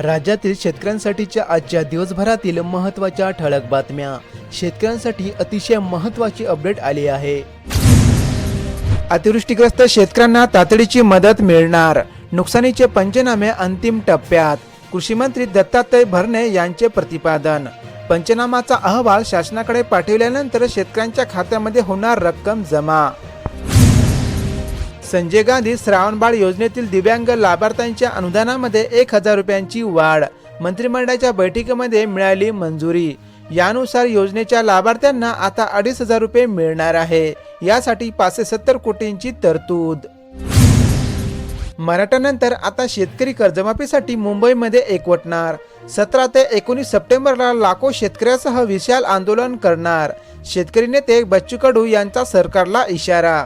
राज्यातील शेतकऱ्यांसाठीच्या आजच्या दिवसभरातील महत्त्वाच्या ठळक बातम्या. शेतकऱ्यांसाठी अतिशय महत्त्वाची अपडेट आली आहे. अतिवृष्टीग्रस्त शेतकऱ्यांना तातडीची मदत मिळणार. नुकसानीचे पंचनामे अंतिम टप्प्यात. कृषी मंत्री दत्तात्रय भरणे यांचे प्रतिपादन. पंचनामाचा अहवाल शासनाकडे पाठविल्यानंतर शेतकऱ्यांच्या खात्यामध्ये होणार रक्कम जमा. संजय गांधी श्रावणबाळ योजनेतील दिव्यांग लाभार्थ्यांच्या अनुदानामध्ये एक हजार रुपयांची वाढ. मंत्रिमंडळाच्या बैठकीमध्ये मिळाली मंजुरी. यानुसार योजनेच्या लाभार्थ्यांना आता अडीच हजार रुपये मिळणार आहे. यासाठी पाचशे सत्तर कोटींची तरतूद. मराठानंतर आता शेतकरी कर्जमाफीसाठी मुंबईमध्ये एकवटणार. सतरा ते एकोणीस सप्टेंबरला लाखो शेतकऱ्यासह विशाल आंदोलन करणार. शेतकरी नेते बच्चू कडू यांचा सरकारला इशारा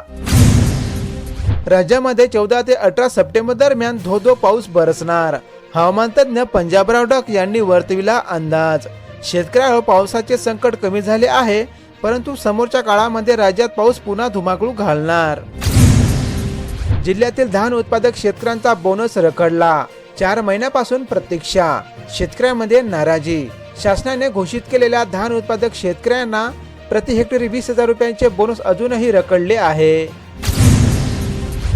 राज्यामध्ये चौदा ते अठरा सप्टेंबर दरम्यान धो धो पाऊस बरसणार. हवामान तज्ज्ञ पंजाबराव डॉक यांनी वर्तविला अंदाज. शेतकऱ्यावर पावसाचे संकट कमी झाले आहे परंतु समोरच्या काळामध्ये राज्यात पाऊस पुन्हा धुमाकूळ घालणार. जिल्ह्यातील धान उत्पादक शेतकऱ्यांचा बोनस रखडला. चार महिन्यापासून प्रतीक्षा. शेतकऱ्यांमध्ये नाराजी. शासनाने घोषित केलेल्या धान उत्पादक शेतकऱ्यांना प्रति हेक्टरी वीस हजार रुपयांचे बोनस अजूनही रखडले आहे.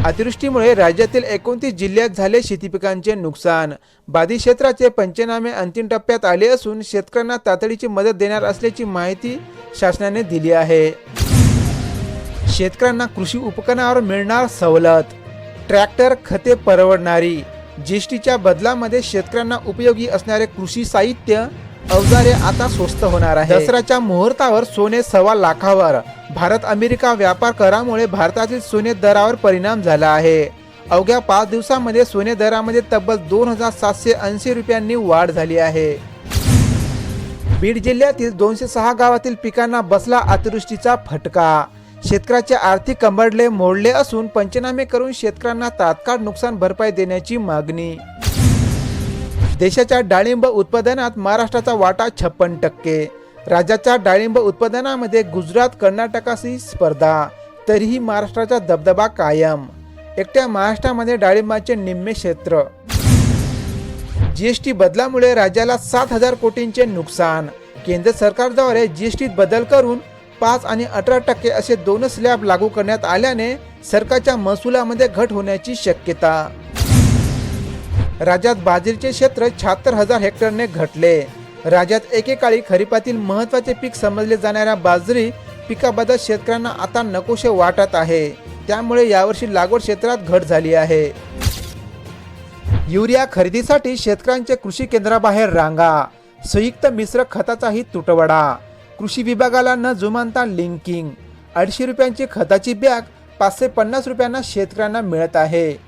अतिवृष्टीमुळे राज्यातील एकोणतीस जिल्ह्यात झाले शेतीपिकांचे नुकसान. बाधित क्षेत्राचे पंचनामे अंतिम टप्प्यात आले असून शेतकऱ्यांना तातडीची मदत देणार असल्याची माहिती शासनाने दिली आहे. शेतकऱ्यांना कृषी उपकरणावर मिळणार सवलत. ट्रॅक्टर खते परवडणारी. जीएसटीच्या बदलामध्ये शेतकऱ्यांना उपयोगी असणारे कृषी साहित्य अवजारे आता स्वस्त होणार आहे दसऱ्याच्या मुहूर्तावर सोने सव्वा लाखावर. भारत अमेरिका व्यापार करामुळे भारतातील सोने दरावर परिणाम झाला आहे. अवघ्या पाच दिवसामध्ये सोने दरामध्ये तब्बल दोन हजार सातशे ऐंशी रुपयांनी वाढ झाली आहे. बीड जिल्ह्यातील दोनशे सहा गावातील पिकांना बसला अतिवृष्टीचा फटका. शेतकऱ्याचे आर्थिक कंबडले मोडले असून पंचनामे करून शेतकऱ्यांना तात्काळ नुकसान भरपाई देण्याची मागणी. देशाच्या डाळिंब उत्पादनात महाराष्ट्राचा वाटा छप्पन टक्के. राज्याच्या डाळिंब उत्पादनामध्ये गुजरात कर्नाटकाशी स्पर्धा. तरीही महाराष्ट्राचा दबदबा कायम. एकट्या महाराष्ट्रामध्ये डाळिंबाचे निम्मे क्षेत्र. जीएसटी बदलामुळे राज्याला सात हजार कोटींचे नुकसान. केंद्र सरकारद्वारे जीएसटीत बदल करून पाच आणि अठरा टक्के असे दोन स्लॅब लागू करण्यात आल्याने सरकारच्या महसुलामध्ये घट होण्याची शक्यता. राज्यात बाजरीचे क्षेत्र शहात्तर हजार हेक्टरने घटले. राज्यात एकेकाळी खरीपातील महत्त्वाचे पीक समजले जाणाऱ्या बाजरी पिकाबद्दल शेतकऱ्यांना आता नकोशे वाटत आहे. त्यामुळे यावर्षी लागवड क्षेत्रात घट झाली आहे. युरिया खरेदीसाठी शेतकऱ्यांचे कृषी केंद्राबाहेर रांगा. संयुक्त मिश्र खताचाही तुटवडा. कृषी विभागाला न जुमानता लिंकिंग. अडीचशे रुपयांची खताची बॅग पाचशे पन्नास रुपयांना शेतकऱ्यांना मिळत आहे.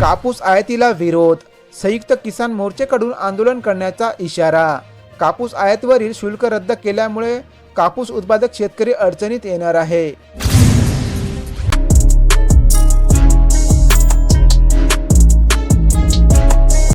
कापूस आयातीला विरोध. संयुक्त किसान मोर्चेकडून आंदोलन करण्याचा इशारा. कापूस आयातीवरील शुल्क रद्द केल्यामुळे कापूस उत्पादक शेतकरी अडचणीत येणार आहे.